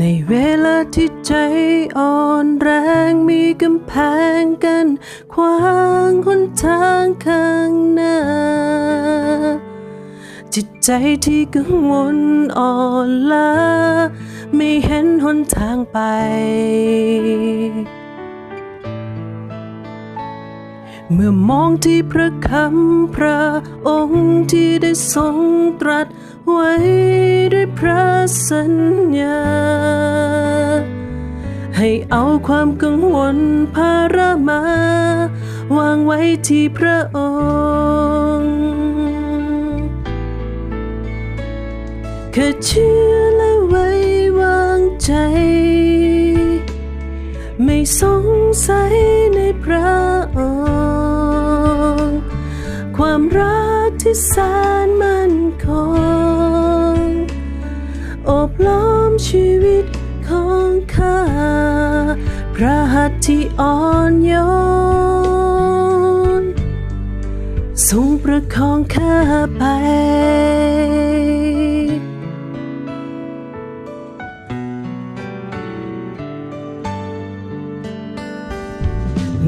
ในเวลาที่ใจอ่อนแรงมีกำแพงกันขวางหนทางข้างหน้า จิตใจที่กังวลอ่อนล้าไม่เห็นหนทางไป เมื่อมองที่พระคำพระองค์ที่ได้ทรงตรัสไว้ด้วยพระสัญญา ให้เอาความกังวลภาระมา วางไว้ที่พระองค์แค่เชื่อและไว้วางใจ ไม่สงสัยในพระองค์ ความรักที่แสนมั่นคงอบล้อมชีวิตของข้า พระหัตถ์ที่อ่อนโยนทรงประคองข้าไป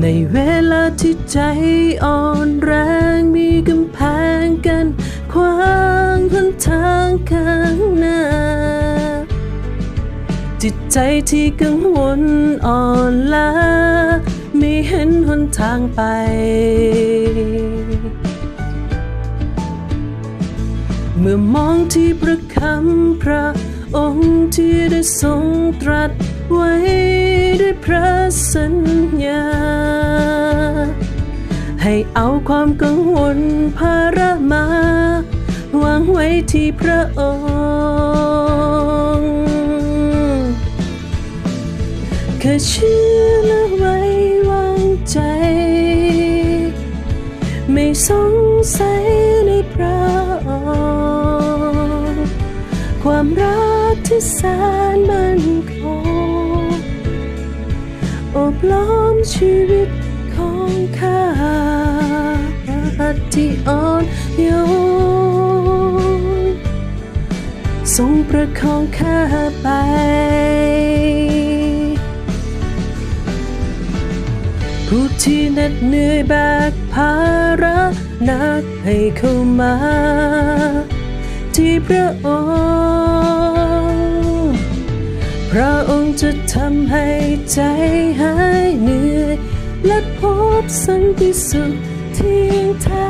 ในเวลาที่ใจอ่อนแรงมีกำแพงกันขวางหนทางข้างหน้ จิตใจที่กังวลอ่อนล้าไม่เห็นหนทางไป เมื่อมองที่พระคำพระองค์ที่ได้ทรงตรัสไว้ด้วยพระสัญญา ให้เอาความกังวลภาระมาวางไว้ที่พระองค์ แค่เชื่อและไว้วางใจ ไม่สงสัยในพระองค์ความรักที่แสนมั่นคงอบล้อมชีวิตของข้าพระหัตถ์ที่อ่อนโยนทรงประคองข้าไป ผู้ที่เหน็ดเหนื่อยแบกภาระหนักให้เข้ามา ที่พระองค์พระองค์จะทำให้ใจหายเหนื่อย และพบสันติสุขที่แท้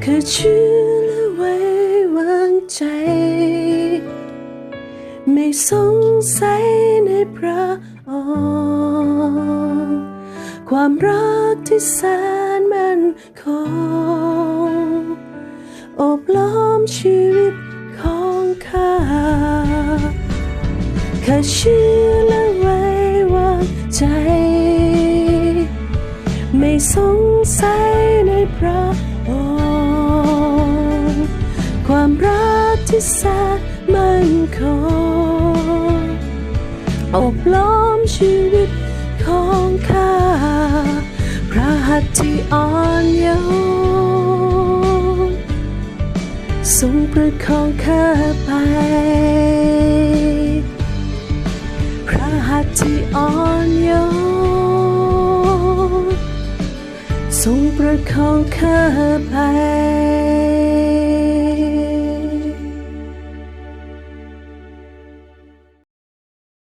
แค่เชื่อและไว้วางใจ ไม่สงสัยในพระองค์ความรักที่แสนมั่นคงอบล้อมชีวิตของข้าแค่เชื่อและไว้วางใจ ไม่สงสัยในพระองค์ความรักที่แสนมัน อบล้อมชีวิตของข้า พระหัตถ์ที่อ่อนโยนทรงประคองข้าไป พระหัตถ์ที่อ่อนโยนทรงประคองข้าไป